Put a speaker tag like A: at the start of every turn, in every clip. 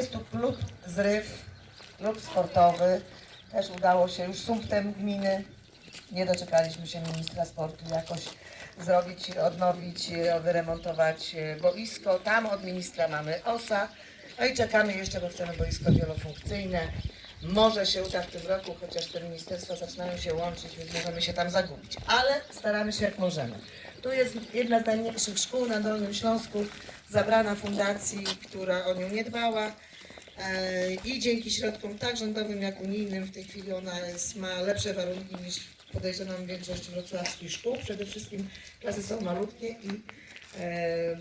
A: Jest tu klub Zryw, klub sportowy. Też udało się już sumptem gminy. Nie doczekaliśmy się ministra sportu jakoś zrobić, odnowić, wyremontować boisko. Tam od ministra mamy OSA. No i czekamy jeszcze, bo chcemy boisko wielofunkcyjne. Może się uda w tym roku, chociaż te ministerstwa zaczynają się łączyć, więc możemy się tam zagubić. Ale staramy się jak możemy. Tu jest jedna z najmniejszych szkół na Dolnym Śląsku, zabrana fundacji, która o nią nie dbała. E, I dzięki środkom tak rządowym, jak unijnym w tej chwili ona jest, ma lepsze warunki niż podejrzewam większość wrocławskich szkół. Przede wszystkim klasy są malutkie i e, e,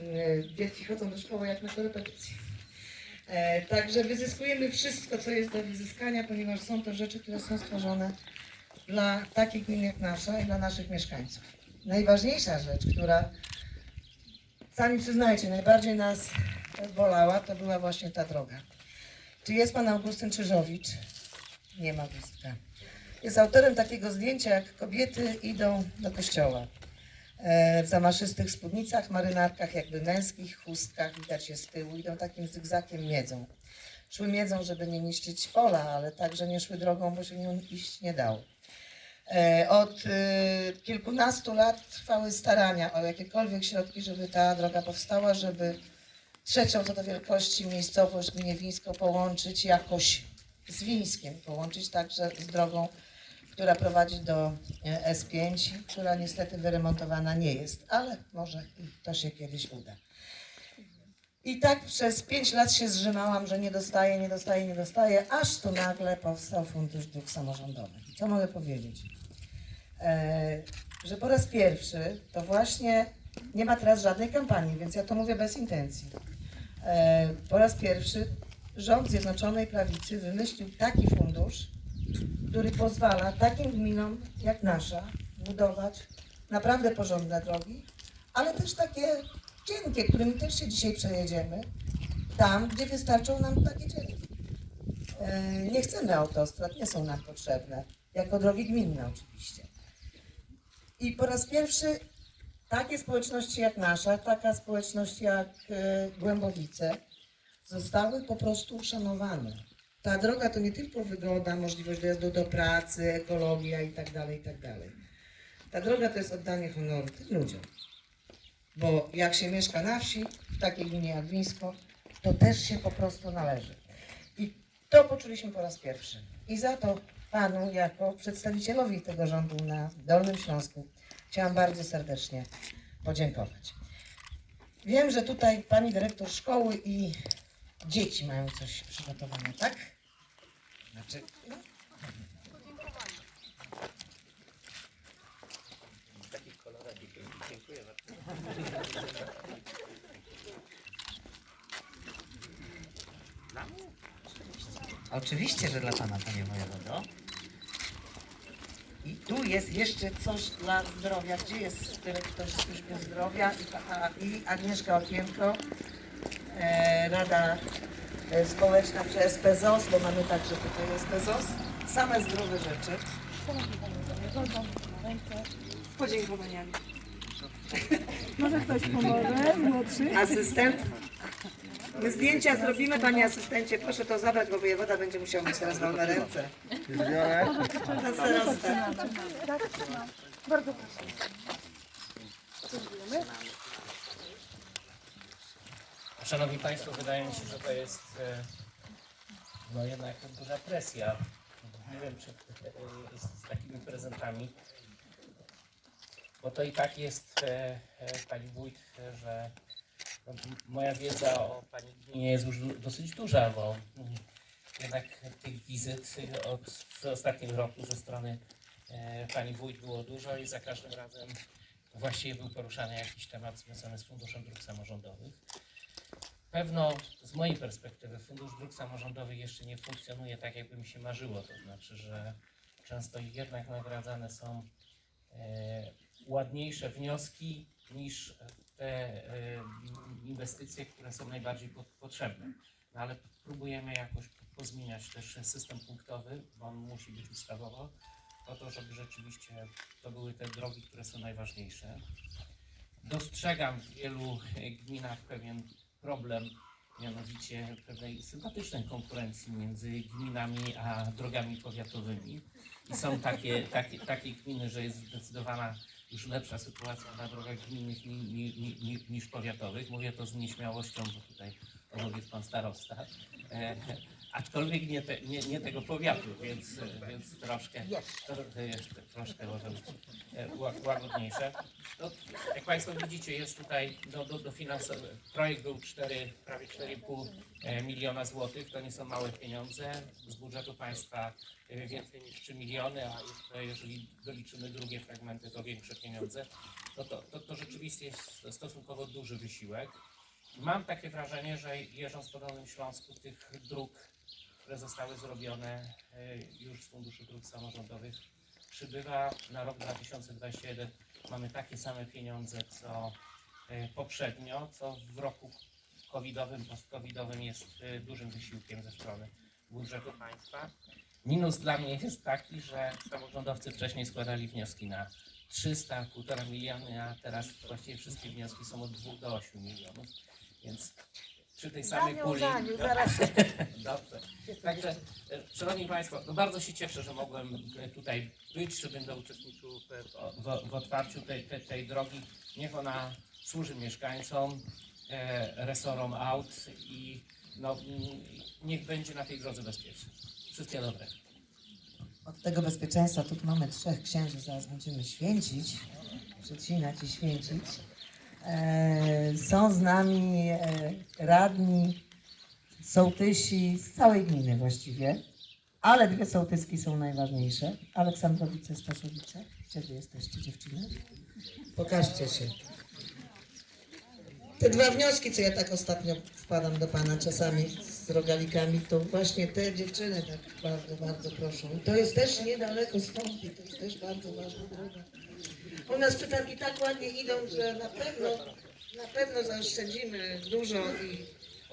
A: dzieci chodzą do szkoły jak na korepetycje. Także wyzyskujemy wszystko, co jest do wyzyskania, ponieważ są to rzeczy, które są stworzone dla takich gmin jak nasza i dla naszych mieszkańców. Najważniejsza rzecz, która sami przyznajcie, najbardziej nas bolała, to była właśnie ta droga. Czy jest pan Augustyn Czyżowicz? Nie ma Gustka. Jest autorem takiego zdjęcia, jak kobiety idą do kościoła. E, w zamaszystych spódnicach, marynarkach jakby męskich, chustkach, widać je z tyłu, idą takim zygzakiem miedzą. Szły miedzą, żeby nie niszczyć pola, ale także nie szły drogą, bo się nią iść nie dało. E, Od e, kilkunastu lat trwały starania o jakiekolwiek środki, żeby ta droga powstała, żeby trzecią co do wielkości miejscowość gminie Wińsko połączyć jakoś z Wińskiem, połączyć także z drogą, która prowadzi do e, S5, która niestety wyremontowana nie jest, ale może to się kiedyś uda. I tak przez pięć lat się zrzymałam, że nie dostaję, nie dostaję, nie dostaję, aż tu nagle powstał Fundusz Dróg Samorządowych. Co mogę powiedzieć? E, że po raz pierwszy to właśnie nie ma teraz żadnej kampanii, więc ja to mówię bez intencji. E, po raz pierwszy rząd Zjednoczonej Prawicy wymyślił taki fundusz, który pozwala takim gminom jak nasza budować naprawdę porządne drogi, ale też takie cienkie, którymi też się dzisiaj przejedziemy, tam, gdzie wystarczą nam takie cienkie. E, Nie chcemy autostrad, nie są nam potrzebne, jako drogi gminne oczywiście. I po raz pierwszy takie społeczności jak nasza, taka społeczność jak e, Głębowice zostały po prostu uszanowane. Ta droga to nie tylko wygoda, możliwość dojazdu do pracy, ekologia i tak dalej, i tak. Ta droga to jest oddanie honoru tym ludziom. Bo jak się mieszka na wsi, w takiej gminie jak Wińsko, to też się po prostu należy. I to poczuliśmy po raz pierwszy. I za to panu, jako przedstawicielowi tego rządu na Dolnym Śląsku, chciałam bardzo serdecznie podziękować. Wiem, że tutaj pani dyrektor szkoły i dzieci mają coś przygotowane, tak? Znaczy,
B: dziękuję bardzo.
A: Oczywiście, że dla Pana, Panie Wojewodo. Tu jest jeszcze coś dla zdrowia. Gdzie jest dyrektor służby zdrowia i, i Agnieszka Okienko, e, Rada e, Społeczna przy SPZOS, bo mamy także tutaj SPZOS. Same zdrowe rzeczy.
C: Z podziękowaniami.
D: Może ktoś pomoże, młodszy?
A: Asystent. My zdjęcia zrobimy, Panie Asystencie. Proszę to zabrać, bo wojewoda będzie musiał mieć teraz wolne ręce.
D: Tak, trzymam. Bardzo proszę.
B: Szanowni Państwo, wydaje mi się, że to jest e, no jednak duża presja. Nie wiem, czy e, z takimi prezentami. Bo to i tak jest, e, Pani Wójt, że moja wiedza o Pani gminie jest już dosyć duża, bo jednak tych wizyt od, w ostatnim roku ze strony e, Pani Wójt było dużo i za każdym razem właściwie był poruszany jakiś temat związany z Funduszem Dróg Samorządowych. Pewno z mojej perspektywy Fundusz Dróg Samorządowych jeszcze nie funkcjonuje tak, jakby mi się marzyło. To znaczy, że często jednak nagradzane są e, ładniejsze wnioski niż te e, inwestycje, które są najbardziej po, potrzebne. No, ale próbujemy jakoś pozmieniać też system punktowy, bo on musi być ustawowo, po to, żeby rzeczywiście to były te drogi, które są najważniejsze. Dostrzegam w wielu gminach pewien problem mianowicie pewnej sympatycznej konkurencji między gminami a drogami powiatowymi. I są takie, takie, takie gminy, że jest zdecydowana już lepsza sytuacja na drogach gminnych ni, ni, ni, ni, niż powiatowych. Mówię to z nieśmiałością, bo tutaj jest pan starosta. E, aczkolwiek nie, te, nie, nie tego powiatu, więc, więc troszkę, to, troszkę może być e, ła- łagodniejsze. No, jak Państwo widzicie, jest tutaj do, do, dofinansowy. Projekt był 4, prawie 4,5 e, miliona złotych. To nie są małe pieniądze. Z budżetu państwa e, więcej niż 3 miliony, a jeszcze jeżeli doliczymy drugie fragmenty, to większe pieniądze. No to, to, to rzeczywiście jest stosunkowo duży wysiłek. Mam takie wrażenie, że jeżdżąc po Dolnym Śląsku tych dróg, które zostały zrobione e, już z Funduszu Dróg Samorządowych, przybywa na rok 2021. Mamy takie same pieniądze co e, poprzednio, co w roku covidowym, post-covidowym jest e, dużym wysiłkiem ze strony budżetu państwa. Minus dla mnie jest taki, że samorządowcy wcześniej składali wnioski na 300, 1,5 miliony, a teraz właściwie wszystkie wnioski są od 2 do 8 milionów, więc przy tej samej puli... Dobrze. Także, e, Szanowni Państwo, no bardzo się cieszę, że mogłem e, tutaj być, że będę uczestniczył w, w, w otwarciu tej, tej, tej drogi. Niech ona służy mieszkańcom, e, resorom aut i no, niech będzie na tej drodze bezpieczna. Wszystkiego dobrego.
A: Od tego bezpieczeństwa tu mamy trzech księży, zaraz będziemy święcić, przecinać i święcić. E, są z nami e, radni, sołtysi z całej gminy właściwie, ale dwie sołtyski są najważniejsze. Aleksandrowice, Stasowice. Gdzie wy jesteście dziewczyny? Pokażcie się. Te dwa wnioski, co ja tak ostatnio wpadam do Pana czasami z rogalikami, to właśnie te dziewczyny tak bardzo, bardzo proszą. I to jest też niedaleko stąd i to jest też bardzo ważna droga. U nas przetargi tak ładnie idą, że na pewno, na pewno zaoszczędzimy dużo i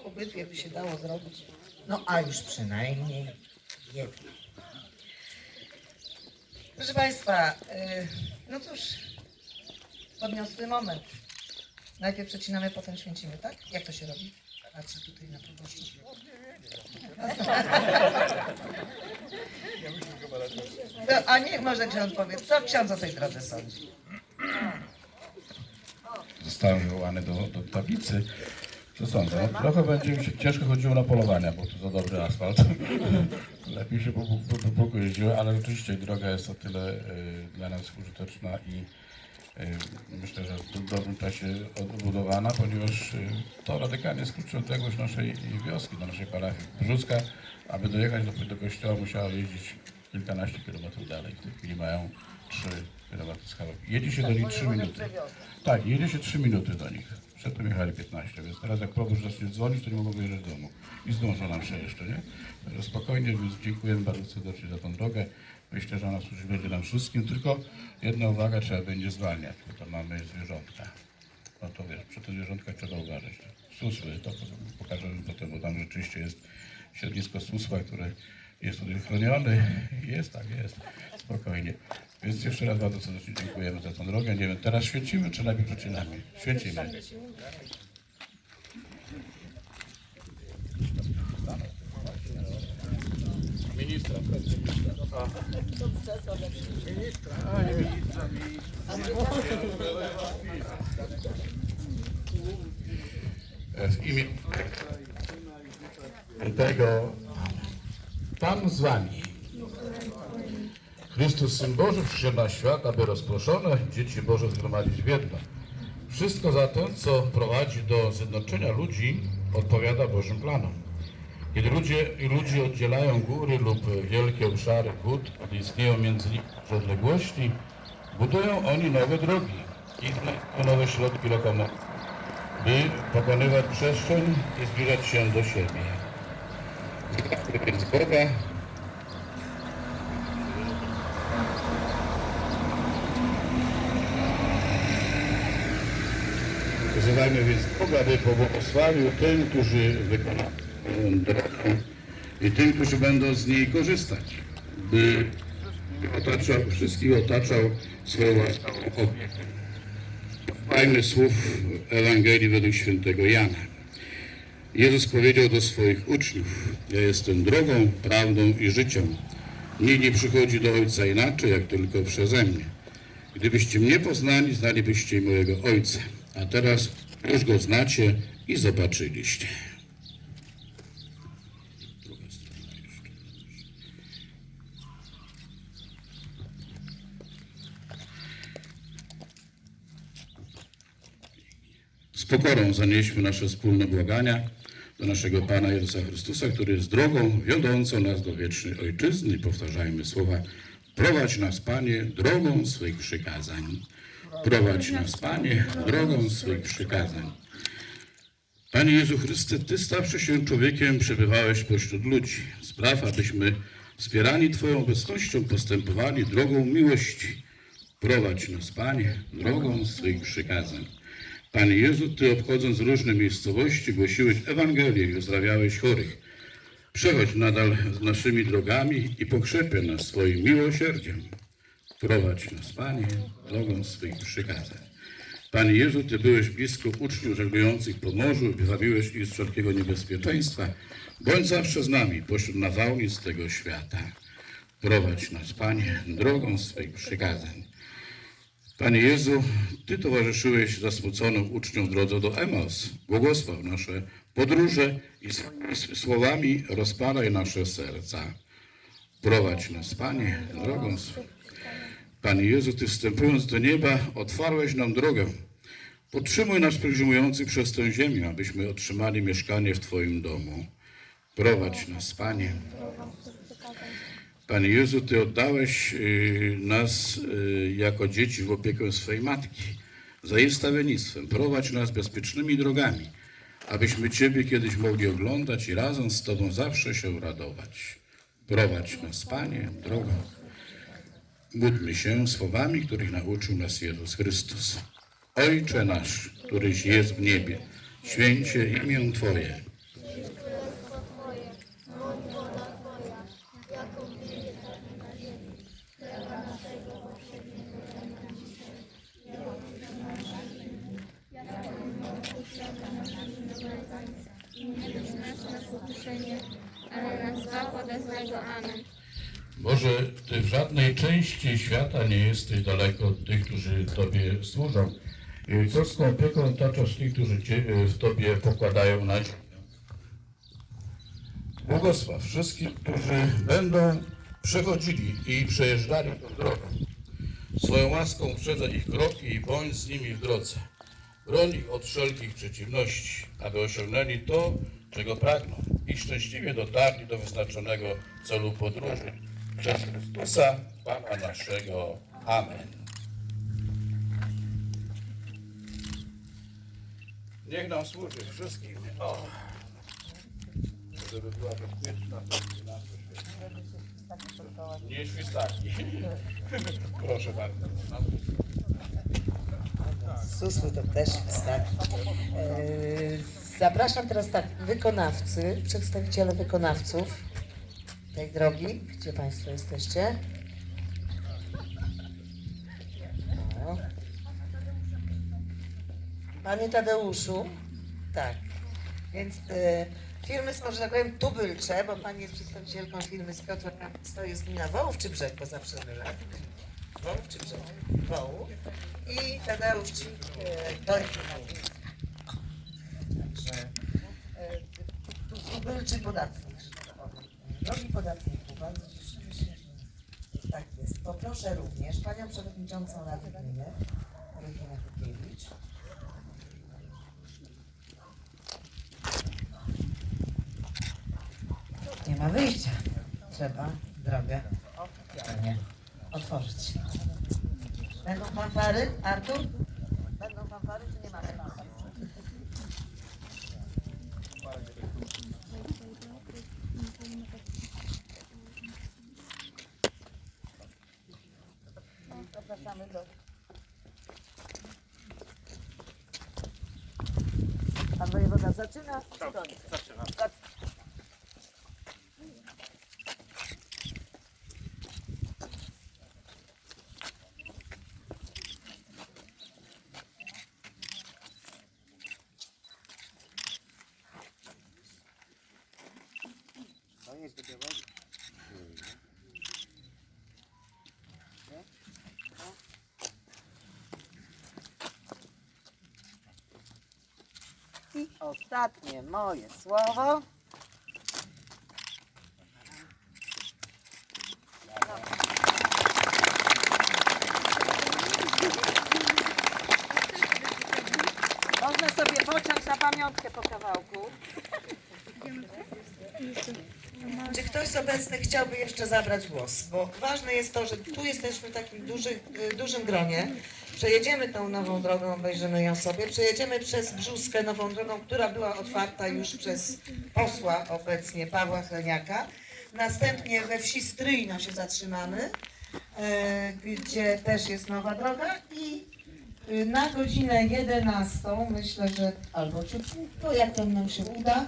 A: obydwie by się dało zrobić. No a już przynajmniej jedno. Proszę Państwa, y, no cóż, podniosły moment. Najpierw przecinamy, potem święcimy, tak? Jak to się robi? Patrzę tutaj na proboszczu. No, a niech może ksiądz powie, co ksiądz o tej drodze sądzi?
C: Zostałem wywołany do, do tablicy. Co sądzę? Trochę będzie mi się ciężko chodziło na polowania, bo tu za dobry asfalt. Lepiej się po, po, po jeździło, ale rzeczywiście droga jest o tyle y, dla nas użyteczna i y, myślę, że w dobrym czasie odbudowana, ponieważ y, to radykalnie skróci odległość naszej wioski, do naszej parafii Brzucka. Aby dojechać do, do kościoła musiała jeździć kilkanaście kilometrów dalej. W tej chwili mają 3 kilometry z kawałek. Jedzie się do nich 3 minuty. Tak, jedzie się 3 minuty do nich. Przedtem jechali 15, więc teraz jak proboszcz zacznie dzwonić, to nie mogą wyjeżdżać z domu. I zdążą nam się jeszcze, nie? Także spokojnie, więc dziękujemy bardzo serdecznie za tą drogę. Myślę, że ona służy będzie nam wszystkim, tylko jedna uwaga, trzeba będzie zwalniać, bo tam mamy zwierzątka. No to wiesz, przy tych zwierzątkach trzeba uważać. Susły, to pokażemy potem, bo tam rzeczywiście jest siedlisko susła, które jest tutaj chronione. Jest, tak jest. Spokojnie. Więc jeszcze raz bardzo serdecznie dziękujemy za tą drogę. Nie wiem, teraz święcimy, czy najpierw przecinamy? Święcimy. W imię tego Pan z wami. Chrystus, Syn Boży, przyszedł na świat, aby rozproszone dzieci Boże zgromadzić w jedno. Wszystko zatem, co prowadzi do zjednoczenia ludzi, odpowiada Bożym planom. Kiedy ludzie ludzie oddzielają góry lub wielkie obszary wód, gdy istnieją między nimi odległości, budują oni nowe drogi i nowe środki lokomocji, by pokonywać przestrzeń i zbliżać się do siebie. Więc Boga Wzywajmy więc Boga, by pobłogosławił tym, którzy wykonają drogę i tym, którzy będą z niej korzystać, by otaczał, wszystkich otaczał swoją łaską opieką. Słuchajmy słów Ewangelii według świętego Jana. Jezus powiedział do swoich uczniów: Ja jestem drogą, prawdą i życiem. Nikt nie przychodzi do Ojca inaczej, jak tylko przeze mnie. Gdybyście mnie poznali, znalibyście mojego Ojca. A teraz już go znacie i zobaczyliście. Z pokorą zanieśmy nasze wspólne błagania do naszego Pana Jezusa Chrystusa, który jest drogą wiodącą nas do wiecznej Ojczyzny. Powtarzajmy słowa. Prowadź nas, Panie, drogą swych przykazań. Prowadź nas, Panie, drogą swych przykazań. Panie Jezu Chryste, Ty stawszy się człowiekiem, przebywałeś pośród ludzi. Spraw, abyśmy wspierani Twoją obecnością postępowali drogą miłości. Prowadź nas, Panie, drogą swych przykazań. Panie Jezu, Ty obchodząc różne miejscowości, głosiłeś Ewangelię i uzdrawiałeś chorych. Przechodź nadal z naszymi drogami i pokrzepie nas swoim miłosierdziem. Prowadź nas, Panie, drogą swych przykazań. Panie Jezu, Ty byłeś blisko uczniów żeglujących po morzu wybawiłeś ich z wszelkiego niebezpieczeństwa. Bądź zawsze z nami pośród nawałnic tego świata. Prowadź nas, Panie, drogą swych przykazań. Panie Jezu, Ty towarzyszyłeś zasmuconym uczniom w drodze do Emaus. Błogosław nasze podróże i swoimi słowami rozpalaj nasze serca. Prowadź nas, Panie, drogą swą. Panie Jezu, Ty wstępując do nieba, otwarłeś nam drogę. Podtrzymuj nas pielgrzymujących przez tę ziemię, abyśmy otrzymali mieszkanie w Twoim domu. Prowadź nas, Panie. Panie Jezu, Ty oddałeś y, nas y, jako dzieci w opiekę swej matki. Za jej stawiennictwem prowadź nas bezpiecznymi drogami, abyśmy Ciebie kiedyś mogli oglądać i razem z Tobą zawsze się radować. Prowadź nas, Panie, drogą. Módlmy się słowami, których nauczył nas Jezus Chrystus. Ojcze nasz, któryś jest w niebie, święcie imię Twoje.
E: Amen.
F: Boże, Ty w żadnej części świata nie jesteś daleko od tych, którzy Tobie służą. I celską opieką otaczasz tych, którzy cię, w Tobie pokładają nadzieję. Błogosław wszystkich, którzy będą przechodzili i przejeżdżali tą drogą. Swoją łaską uprzedza ich kroki i bądź z nimi w drodze. Broń ich od wszelkich przeciwności, aby osiągnęli to, czego pragną i szczęśliwie dotarli do wyznaczonego celu podróży. Przez Chrystusa, Pana naszego. Amen. Niech nam służy wszystkim. O. Żeby była bezpieczna, to nie świstaki. Proszę bardzo.
A: Susły to też tak. Zapraszam teraz tak, wykonawcy, przedstawiciele wykonawców tej drogi. Gdzie Państwo jesteście? O. Panie Tadeuszu, tak. Więc e, firmy są, że tak powiem, tubylcze, bo Pani jest przedstawicielką firmy z Piotra, to jest gmina Wołów czy Brzeg, bo zawsze mylę. Wołów czy Brzeg? Wołów. I Tadeusz to jest Także e, tu tubylczy podatnik. Drogi podatniku, bardzo cieszymy się, że tak jest. Poproszę również Panią Przewodniczącą Rady Gminy, Reginę Kukiewicz. Nie ma wyjścia. Trzeba drogę oficjalnie otworzyć. Będą fanfary, Artur? Będą fanfary, czy nie mamy fanfary? Hangi
G: işte
H: devam? Ostatnie moje słowo. Można sobie pociąć na pamiątkę po kawałku.
A: Czy ktoś z obecnych chciałby jeszcze zabrać głos? Bo ważne jest to, że tu jesteśmy w takim duży, y, dużym gronie. Przejedziemy tą nową drogą, obejrzymy ją sobie. Przejedziemy przez Brzuskę nową drogą, która była otwarta już przez posła obecnie Pawła Chreniaka. Następnie we wsi Stryjno się zatrzymamy, e, gdzie też jest nowa droga i y, na godzinę 11 myślę, że albo ciutko, jak to nam się uda,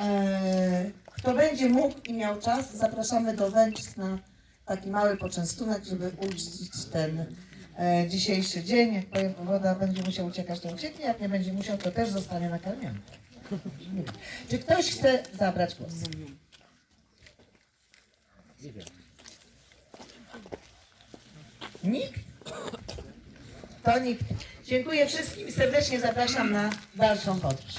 A: e, kto będzie mógł i miał czas, zapraszamy do Węgrz na taki mały poczęstunek, żeby uczcić ten dzisiejszy dzień. Jak powiem, woda będzie musiał uciekać, to ucieknie, jak nie będzie musiał, to też zostanie nakarmiony. Czy ktoś chce zabrać głos? Nikt? To nikt. Dziękuję wszystkim i serdecznie zapraszam na dalszą podróż.